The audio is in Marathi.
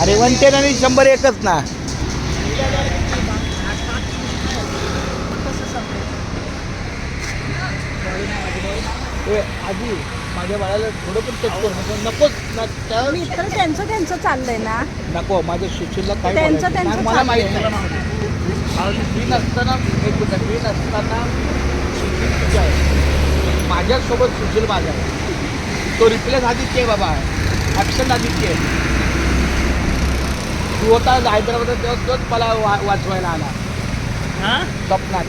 अरे वनटेन आणि शंभर एकच ना. ए, आजी माझ्या बाळाला थोडं पण टच करू नको. नकोच. ना त्या- मित्र त्यांचं त्यांचं चाललंय ना. नको माझ्या सुशीलला काय त्यांचं- बोलायचं? त्यांचं मला माहीत. नाही. मी नसताना एक मिनिट मी नसताना सुशील तुझा आहे. माझ्यासोबत सुशील माझा आहे. तो रिप्लेस आदित्य आहे बाबा. ॲबसेंट आदित्य आहे. तू होता हैदराबाद तेव्हा तोच मला वा वाचवायला आला. स्वप्नात.